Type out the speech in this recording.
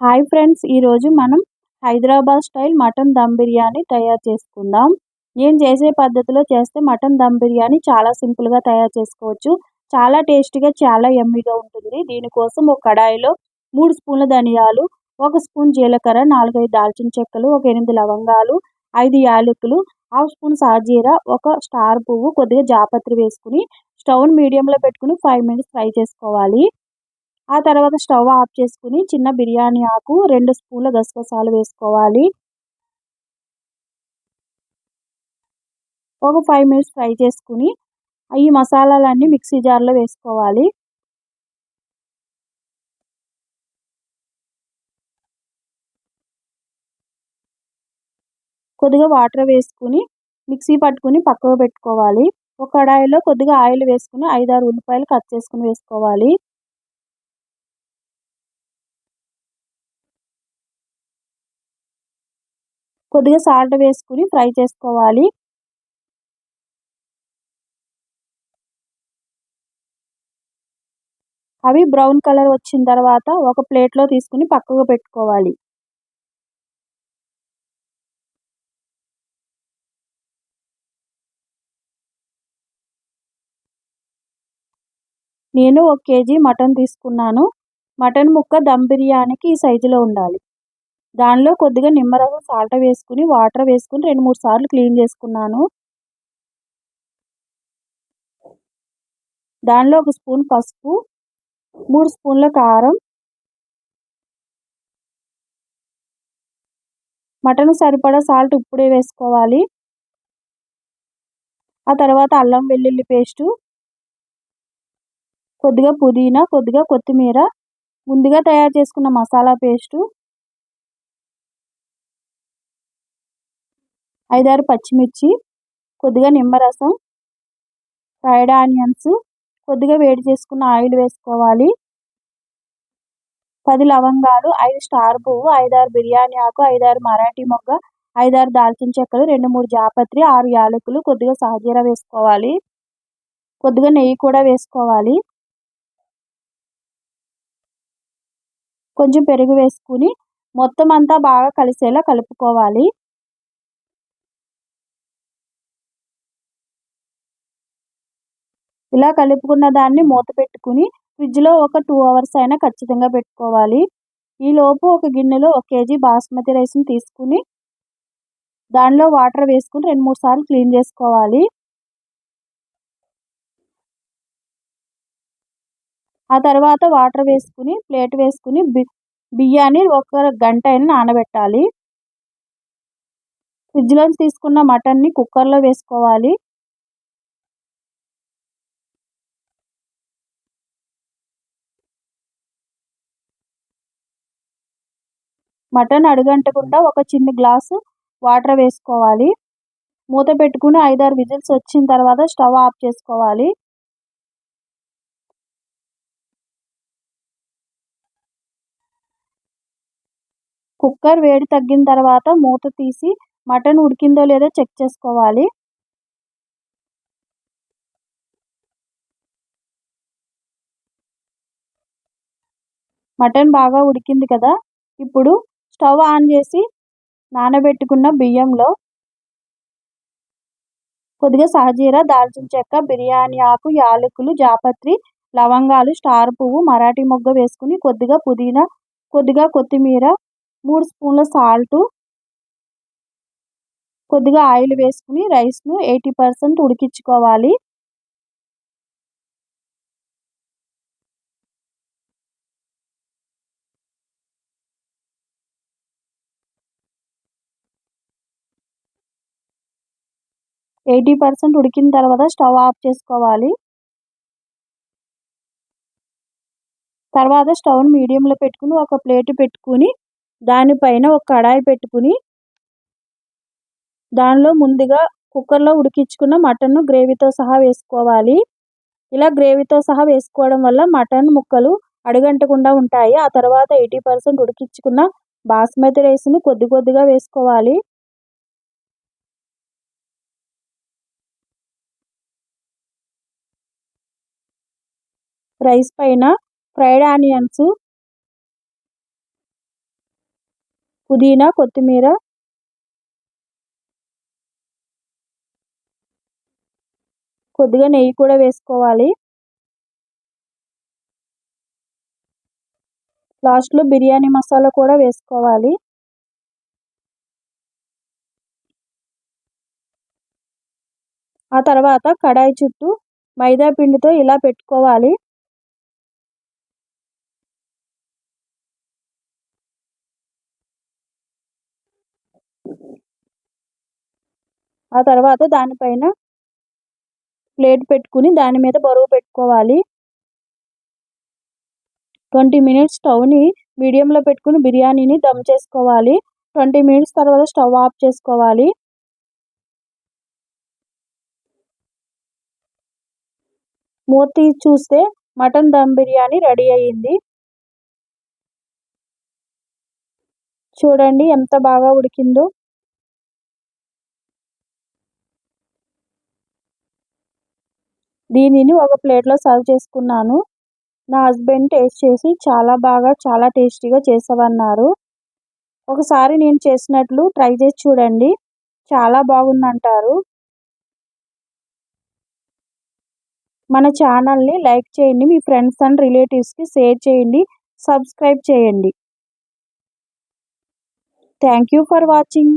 Hi friends ఈరోజు మనం Hyderabad style mutton dum biryani తయారు చేసుకుందాం. నేను చేసే పద్ధతిలో చేస్తే మటన్ దమ్ బిర్యానీ చాలా సింపుల్గా తయారు చేసుకోవచ్చు. చాలా టేస్టీగా చాలా ఎమ్మీగా ఉంటుంది. దీనికోసం ఒక కడాయిలో మూడు స్పూన్ల ధనియాలు ఒక స్పూన్ జీలకర్ర నాలుగైదు దాల్చిన చెక్కలు ఒక ఎనిమిది లవంగాలు ఐదు యాలకులు హాఫ్ స్పూన్ సాజీరా ఒక స్టార్ పువ్వు కొద్దిగా జాపత్రి వేసుకుని స్టవ్ని మీడియంలో పెట్టుకుని ఫైవ్ మినిట్స్ ఫ్రై చేసుకోవాలి. ఆ తర్వాత స్టవ్ ఆఫ్ చేసుకుని చిన్న బిర్యానీ ఆకు రెండు స్పూన్ల గసగసాలు వేసుకోవాలి. ఒక ఫైవ్ మినిట్స్ ఫ్రై చేసుకుని ఈ మసాలాలన్నీ మిక్సీ జార్లో వేసుకోవాలి. కొద్దిగా వాటర్ వేసుకుని మిక్సీ పట్టుకుని పక్కకు పెట్టుకోవాలి. ఒక కడాయిలో కొద్దిగా ఆయిల్ వేసుకుని ఐదారు ఉల్లిపాయలు కట్ చేసుకుని వేసుకోవాలి. కొద్దిగా సాల్ట్ వేసుకుని ఫ్రై చేసుకోవాలి. అవి బ్రౌన్ కలర్ వచ్చిన తర్వాత ఒక ప్లేట్లో తీసుకుని పక్కకు పెట్టుకోవాలి. నేను ఒక కేజీ మటన్ తీసుకున్నాను. మటన్ ముక్క దమ్ బిర్యానీకి ఈ సైజులో ఉండాలి. దానిలో కొద్దిగా నిమ్మరసం సాల్ట్ వేసుకుని వాటర్ వేసుకుని రెండు మూడు సార్లు క్లీన్ చేసుకున్నాను. దానిలో ఒక స్పూన్ పసుపు మూడు స్పూన్ల కారం. మటన్ సరిపడా సాల్ట్ ఇప్పుడే వేసుకోవాలి. ఆ తర్వాత అల్లం వెల్లుల్లి పేస్టు. కొద్దిగా పుదీనా కొద్దిగా కొత్తిమీర. ముందుగా తయారు చేసుకున్న మసాలా పేస్టు. ఐదారు పచ్చిమిర్చి కొద్దిగా నిమ్మరసం ఫ్రైడ్ ఆనియన్స్ కొద్దిగా వేడి చేసుకున్న ఆయిల్ వేసుకోవాలి. పది లవంగాలు ఐదు స్టార్ పువ్వు ఐదారు బిర్యానీ ఆకు ఐదారు మరాఠీ మొగ్గ ఐదారు దాల్చిన చెక్కలు రెండు మూడు జాపత్రి ఆరు యాలకులు కొద్దిగా సహజీర వేసుకోవాలి. కొద్దిగా నెయ్యి కూడా వేసుకోవాలి. కొంచెం పెరుగు వేసుకుని మొత్తం అంతా బాగా కలిసేలా కలుపుకోవాలి. ఇలా కలుపుకున్న దాన్ని మూత పెట్టుకుని ఫ్రిడ్జ్లో ఒక టూ అవర్స్ అయినా ఖచ్చితంగా పెట్టుకోవాలి. ఈలోపు ఒక గిన్నెలో ఒక కేజీ బాస్మతి రైస్ని తీసుకుని దానిలో వాటర్ వేసుకుని రెండు మూడు సార్లు క్లీన్ చేసుకోవాలి. ఆ తర్వాత వాటర్ వేసుకుని ప్లేట్ వేసుకుని బియ్యాన్ని ఒక గంట అయినా నానబెట్టాలి. ఫ్రిడ్జ్లోంచి తీసుకున్న మటన్ని కుక్కర్లో వేసుకోవాలి. మటన్ అడుగంటకుండా ఒక చిన్న గ్లాసు వాటర్ వేసుకోవాలి. మూత పెట్టుకుని ఐదారు విజిల్స్ వచ్చిన తర్వాత స్టవ్ ఆఫ్ చేసుకోవాలి. కుక్కర్ వేడి తగ్గిన తర్వాత మూత తీసి మటన్ ఉడికిందో లేదో చెక్ చేసుకోవాలి. మటన్ బాగా ఉడికింది కదా. ఇప్పుడు స్టవ్ ఆన్ చేసి నానబెట్టుకున్న బియ్యంలో కొద్దిగా సహజీరా దాల్చిన చెక్క బిర్యానీ ఆకు యాలకులు జాపత్రి లవంగాలు స్టార్ పువ్వు మరాఠీ మొగ్గ వేసుకుని కొద్దిగా పుదీనా కొద్దిగా కొత్తిమీర మూడు స్పూన్ల సాల్ట్ కొద్దిగా ఆయిల్ వేసుకుని రైస్ను ఎయిటీ పర్సెంట్ ఉడికించుకోవాలి. ఎయిటీ పర్సెంట్ ఉడికిన తర్వాత స్టవ్ ఆఫ్ చేసుకోవాలి. తర్వాత స్టవ్ని మీడియంలో పెట్టుకుని ఒక ప్లేట్ పెట్టుకుని దానిపైన ఒక కడాయి పెట్టుకుని దానిలో ముందుగా కుక్కర్లో ఉడికించుకున్న మటన్ గ్రేవీతో సహా వేసుకోవాలి. ఇలా గ్రేవీతో సహా వేసుకోవడం వల్ల మటన్ ముక్కలు అడుగంటకుండా ఉంటాయి. ఆ తర్వాత ఎయిటీ పర్సెంట్ ఉడికించుకున్న బాస్మతి రైస్ని కొద్ది కొద్దిగా వేసుకోవాలి. రైస్ పైన ఫ్రైడ్ ఆనియన్స్ పుదీనా కొత్తిమీర కొద్దిగా నెయ్యి కూడా వేసుకోవాలి. లాస్ట్లో బిర్యానీ మసాలా కూడా వేసుకోవాలి. ఆ తర్వాత కడాయి చుట్టూ మైదా పిండితో ఇలా పెట్టుకోవాలి. ఆ తర్వాత దానిపైన ప్లేట్ పెట్టుకుని దాని మీద బరువు పెట్టుకోవాలి. ట్వంటీ మినిట్స్ స్టవ్ని మీడియంలో పెట్టుకుని బిర్యానీని దమ్ చేసుకోవాలి. ట్వంటీ మినిట్స్ తర్వాత స్టవ్ ఆఫ్ చేసుకోవాలి. మూత చూస్తే మటన్ దమ్ బిర్యానీ రెడీ అయ్యింది. చూడండి ఎంత బాగా ఉడికిందో. దీనిని ఒక ప్లేట్లో సర్వ్ చేసుకున్నాను. నా హస్బెండ్ టేస్ట్ చేసి చాలా బాగా చాలా టేస్టీగా చేసావన్నారు. ఒకసారి నేను చేసినట్లు ట్రై చేసి చూడండి. చాలా బాగుందంటారు. మన ఛానల్ని లైక్ చేయండి. మీ ఫ్రెండ్స్ అండ్ రిలేటివ్స్కి షేర్ చేయండి. సబ్స్క్రైబ్ చేయండి. Thank you for watching.